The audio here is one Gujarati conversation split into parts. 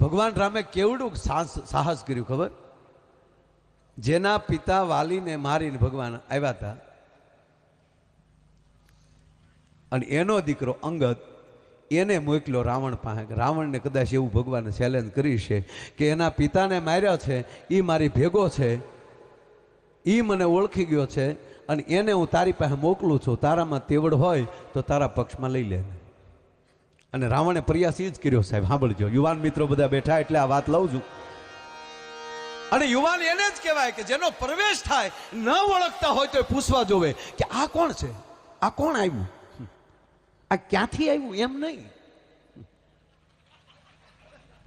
ભગવાન રામે કેવડું સાહસ કર્યું ખબર? જેના પિતા વાલીને મારીને ભગવાન આવ્યા હતા. અને એનો દીકરો અંગત એને મોકલ્યો રાવણ પાસે. રાવણને કદાચ એવું ભગવાને ચેલેન્જ કરી છે કે એના પિતાને માર્યા છે એ મારી ભેગો છે એ મને ઓળખી ગયો છે, અને એને હું તારી પાસે મોકલું છું. તારામાં તેવડ હોય તો તારા પક્ષમાં લઈ લે અને રાવણે પ્રયાસ એ જ કર્યો, સાહેબ, સાંભળજો, યુવાન મિત્રો બધા બેઠા એટલે આ વાત લઉં છું. અને યુવાન એને જ કહેવાય કે જેનો પ્રવેશ થાય, ન ઓળખતા હોય તો પૂછવા જોવે કે આ કોણ છે? આ કોણ આવ્યું? આ ક્યાંથી આવ્યું? એમ નહીં.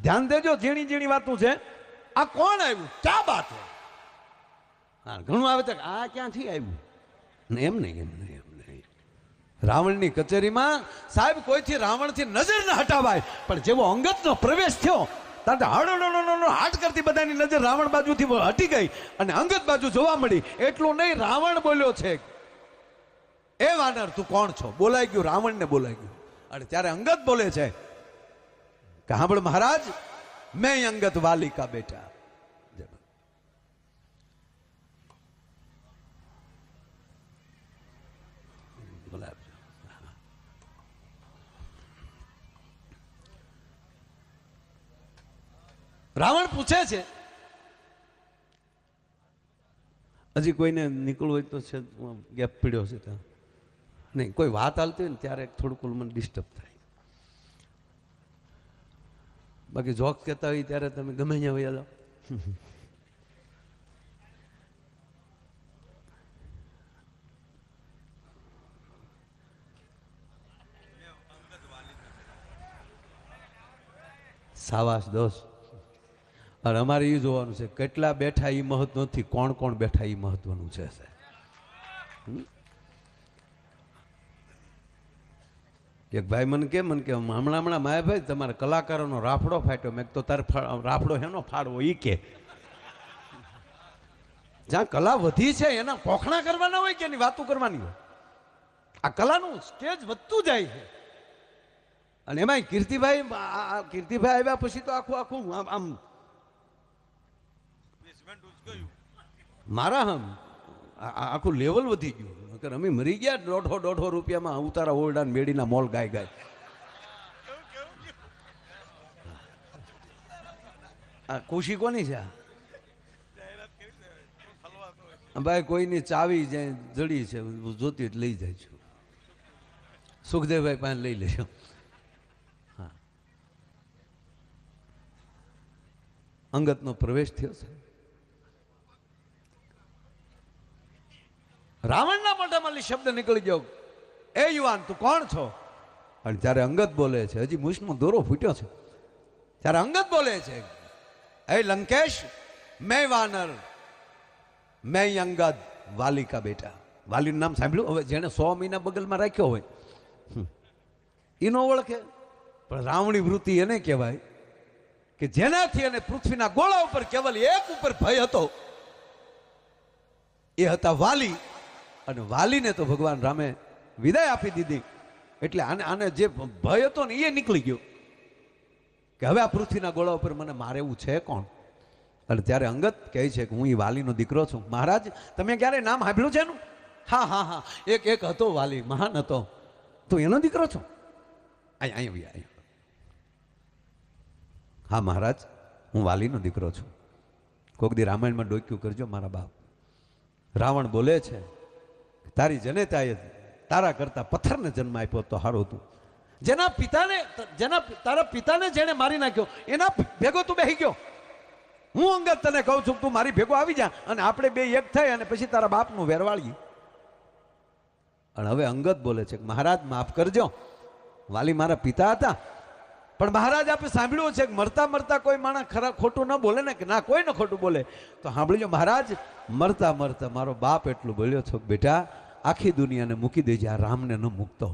ધ્યાન દેજો, ઝીણી ઝીણી વાતું છે. આ કોણ આવ્યું? ક્યાં વાત ઘણું આવે છે આ ક્યાંથી આવ્યું? એમ નહીં એમ નહીં, એમ રાવણની કચેરીમાં સાહેબ, કોઈથી રાવણથી નજર ન હટાવાય. પણ જેવો અંગતનો પ્રવેશ થયો હાટ કરતી બધાની નજર રાવણ બાજુથી હટી ગઈ અને અંગત બાજુ જોવા મળી. એટલું નહીં, રાવણ બોલ્યો છે એ વાનર, તું કોણ છો? બોલાઈ ગયું, રાવણને બોલાઈ ગયું. અને ત્યારે અંગત બોલે છે કે હાંભળ મહારાજ, મેં અંગત વાલિકા બેઠા. રાવણ પૂછે છે, હજી કોઈને નીકળવું હોય તો છે ગેપ પીડ્યો છે ત્યાં. નહીં, કોઈ વાત હાલતી હોય ને ત્યારે થોડુંક મને ડિસ્ટર્બ થાય. બાકી જોક્સ કહેતા હોય ત્યારે તમે ગમે ત્યાં વયા જાઓ. સાવાસ દોસ્ત અને અમારે એ જોવાનું છે, કેટલા બેઠા એ મહત્વ નથી કોણ કોણ બેઠા એ મહત્વનું છે એક ભાઈ મને કે મને કે, હમણાં હમણાં માયા ભાઈ, તમારે કલાકારોનો રાફડો ફાટ્યો. મેં તો તારે રાફડો હેનો ફાડવો એ કે. જ્યાં કલા વધી છે, એના પોખણા કરવાના હોય કે એની વાતો કરવાની હોય? આ કલાનું સ્ટેજ વધતું જાય છે. અને એમાં કીર્તિભાઈ કીર્તિભાઈ આવ્યા પછી તો આખું આખું આમ મારા હમ આખું લેવલ વધી ગયું. નકર અમે મરી ગયા દોઢો દોઢો રૂપિયામાં ઉતારા ઓરડા મેડીના મોલ ગાય ગાય. આ ખુશી કોની છે? ભાઈ કોઈની ચાવી જે જડી છે જોતી લઈ જાય છું. સુખદેવભાઈ પાસે લઈ લેજો. હા. અંગતનો પ્રવેશ થયો છે રાવણના મોઢામાં શબ્દ નીકળી ગયો. એ યુવાન, તું કોણ છો? અને જ્યારે અંગત બોલે છે, હજી મૂછનો દોરો ફૂટ્યો છે. ત્યારે અંગત બોલે છે એ લંકેશ, મેં વાનર, મેં અંગદ, વાલિકા બેટા. વાલીનું નામ સાંભળ્યું? હવે જેને સો મહિના બગલમાં રાખ્યો હોય. એનો ઓળખે. પણ રાવણી વૃત્તિ એને કહેવાય કે જેનાથી એને પૃથ્વીના ગોળા ઉપર કેવલ એક ઉપર ભય હતો. એ હતા વાલી. અને વાલીને તો ભગવાન રામે વિદાય આપી દીધી. એટલે આને આને જે ભય હતો ને એ નીકળી ગયો. કે હવે આ પૃથ્વીના ગોળા ઉપર મને મારે એવું છે કોણ? અને ત્યારે અંગત કહે છે કે હું એ વાલીનો દીકરો છું. મહારાજ, તમે ક્યારે નામ સાંભળ્યું છે એનું? હા હા હા. એક એક હતો વાલી, મહાન હતો. તું એનો દીકરો છો? અહીં અહીં આવી અહીં હા, મહારાજ, હું વાલીનો દીકરો છું. કોક દી રામાયણમાં ડોક્યું કરજો મારા બાપ. રાવણ બોલે છે તારી જનેતાએ તારા કરતા પથ્થરને જન્મ આપ્યો તો સારું હતું. જેના પિતાને, જેના તારા પિતાને જેને મારી નાખ્યો, એના ભેગો તું બેહી ગયો. હું અંગત તને કહું છું તું મારી ભેગો આવી જા અને આપણે બે એક થઈ અને પછી તારા બાપનું વેરવાળીએ. અને હવે અંગત બોલે છે મહારાજ, માફ કરજો. વાલી મારા પિતા હતા. પણ મહારાજ આપણે સાંભળ્યું છે કે મરતા મરતા કોઈ માણસ ખરા ખોટું ન બોલે ને કે ના કોઈ ન ખોટું બોલે. તો સાંભળજો મહારાજ, મરતા મરતા મારો બાપ એટલું બોલ્યો છો બેટા આખી દુનિયાને મૂકી દેજે આ રામને ન મૂકતો.